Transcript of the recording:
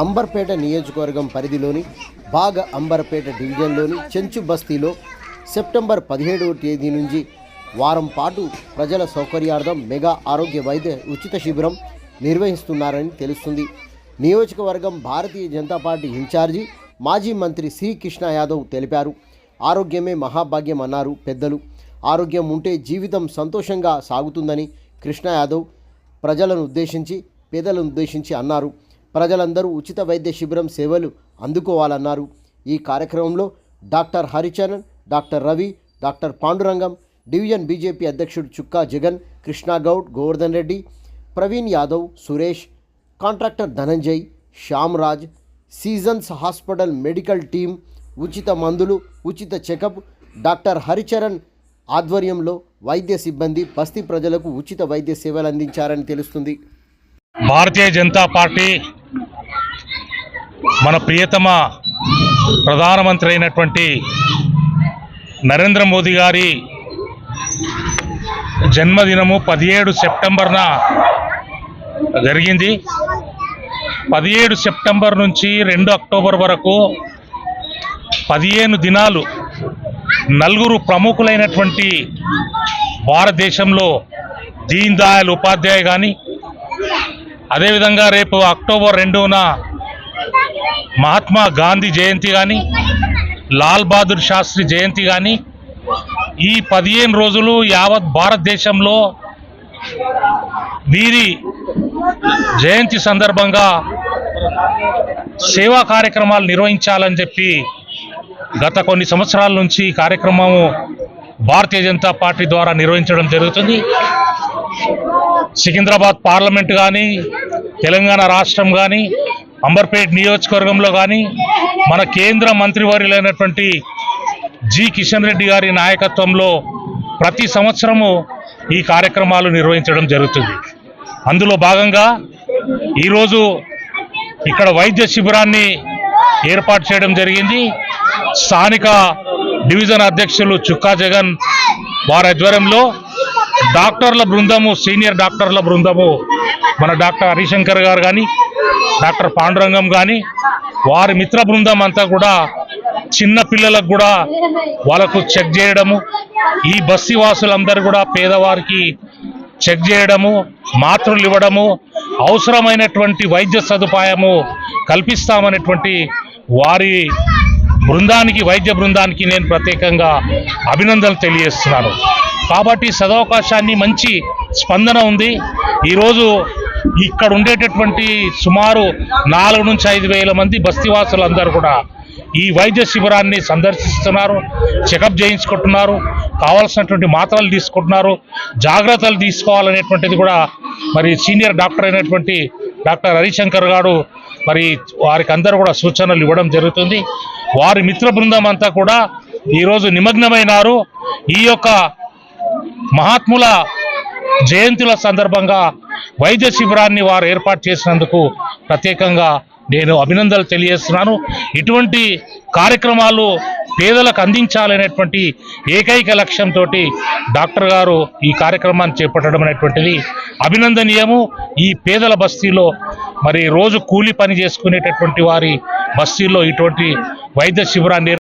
అంబర్పేట నియోజకవర్గం పరిధిలోని బాగ అంబర్పేట డివిజన్లోని చెంచు బస్తీలో సెప్టెంబర్ పదిహేడవ తేదీ నుంచి వారం పాటు ప్రజల సౌకర్యార్థం మెగా ఆరోగ్య వైద్య ఉచిత శిబిరం నిర్వహిస్తున్నారని తెలుస్తుంది. నియోజకవర్గం భారతీయ జనతా పార్టీ ఇన్ఛార్జి మాజీ మంత్రి సి కృష్ణ యాదవ్ తెలిపారు. ఆరోగ్యమే మహాభాగ్యం అన్నారు పెద్దలు. ఆరోగ్యం ఉంటే జీవితం సంతోషంగా సాగుతుందని కృష్ణ యాదవ్ ప్రజలను ఉద్దేశించి పేదలను ఉద్దేశించి అన్నారు. ప్రజలందరూ ఉచిత వైద్య శిబిరం సేవలు అందుకోవాలన్నారు. ఈ కార్యక్రమంలో doctor Haricharan doctor Ravi doctor Pandurangam division BJP అధ్యక్షుడు Chukka Jagan Krishnagoud Govardhan Reddy Praveen Yadav Suresh contractor Dhananjay Shyam Raj seasons hospital medical team ఉచిత మందులు ఉచిత చెకప్ డాక్టర్ హరిచరణ్ ఆధ్వర్యంలో వైద్య సిబ్బంది బస్తీ ప్రజలకు ఉచిత వైద్య సేవలు అందించారని తెలుస్తుంది. భారతీయ జనతా పార్టీ మన ప్రియతమ ప్రధానమంత్రి అయినటువంటి నరేంద్ర మోదీ గారి జన్మదినము పదిహేడు సెప్టెంబర్న జరిగింది. పదిహేడు సెప్టెంబర్ నుంచి రెండు అక్టోబర్ వరకు పదిహేను దినాలు నలుగురు ప్రముఖులైనటువంటి భారతదేశంలో దీన్ దయాళ్ ఉపాధ్యాయ కానీ అదేవిధంగా రేపు అక్టోబర్ రెండున మహాత్మా గాంధీ జయంతి కానీ లాల్ బహదూర్ శాస్త్రి జయంతి కానీ ఈ పదిహేను రోజులు యావత్ భారతదేశంలో వీరి జయంతి సందర్భంగా సేవా కార్యక్రమాలు నిర్వహించాలని చెప్పి గత కొన్ని సంవత్సరాల నుంచి ఈ కార్యక్రమము భారతీయ జనతా పార్టీ ద్వారా నిర్వహించడం జరుగుతుంది. సికింద్రాబాద్ పార్లమెంట్ కానీ తెలంగాణ రాష్ట్రం కానీ అంబర్పేట్ నియోజకవర్గంలో కానీ మన కేంద్ర మంత్రివర్యులైనటువంటి జి కిషన్ రెడ్డి గారి నాయకత్వంలో ప్రతి సంవత్సరము ఈ కార్యక్రమాలు నిర్వహించడం జరుగుతుంది. అందులో భాగంగా ఈరోజు ఇక్కడ వైద్య శిబిరాన్ని ఏర్పాటు చేయడం జరిగింది. స్థానిక డివిజన్ అధ్యక్షులు చుక్కా జగన్ వారి ఆధ్వర్యంలో డాక్టర్ల బృందము సీనియర్ డాక్టర్ల బృందము మన డాక్టర్ హరిశంకర్ గారు కానీ డాక్టర్ పాండురంగం కానీ వారి మిత్ర బృందం అంతా కూడా చిన్న పిల్లలకు కూడా వాళ్ళకు చెక్ చేయడము. ఈ బస్సీ వాసులందరూ కూడా పేదవారికి చెక్ చేయడము మాత్రలు ఇవ్వడము అవసరమైనటువంటి వైద్య సదుపాయము కల్పిస్తామనేటువంటి వారి బృందానికి వైద్య బృందానికి నేను ప్రత్యేకంగా అభినందనలు తెలియజేస్తున్నాను. కాబట్టి సదవకాశాన్ని మంచి స్పందన ఉంది. ఈరోజు ఇక్కడ ఉండేటటువంటి సుమారు నాలుగు నుంచి ఐదు వేల మంది బస్తీవాసులందరూ కూడా ఈ వైద్య శిబిరాన్ని సందర్శిస్తున్నారు చెకప్ చేయించుకుంటున్నారు కావాల్సినటువంటి మాత్రలు తీసుకుంటున్నారు జాగ్రత్తలు తీసుకోవాలనేటువంటిది కూడా మరి సీనియర్ డాక్టర్ అయినటువంటి డాక్టర్ హరిశంకర్ గారు మరి వారికి అందరూ కూడా సూచనలు ఇవ్వడం జరుగుతుంది. వారి మిత్ర బృందం అంతా కూడా ఈరోజు నిమగ్నమైనారు. ఈ యొక్క మహాత్ముల జయంతుల సందర్భంగా వైద్య శిబిరాన్ని వారు ఏర్పాటు చేసినందుకు ప్రత్యేకంగా నేను అభినందనలు తెలియజేస్తున్నాను. ఇటువంటి కార్యక్రమాలు పేదలకు అందించాలనేటువంటి ఏకైక లక్ష్యంతో డాక్టర్ గారు ఈ కార్యక్రమాన్ని చేపట్టడం అనేటువంటిది అభినందనీయము. ఈ పేదల బస్తీలో మరి రోజు కూలి పని చేసుకునేటటువంటి వారి బస్తీల్లో ఇటువంటి వైద్య శిబిరాన్ని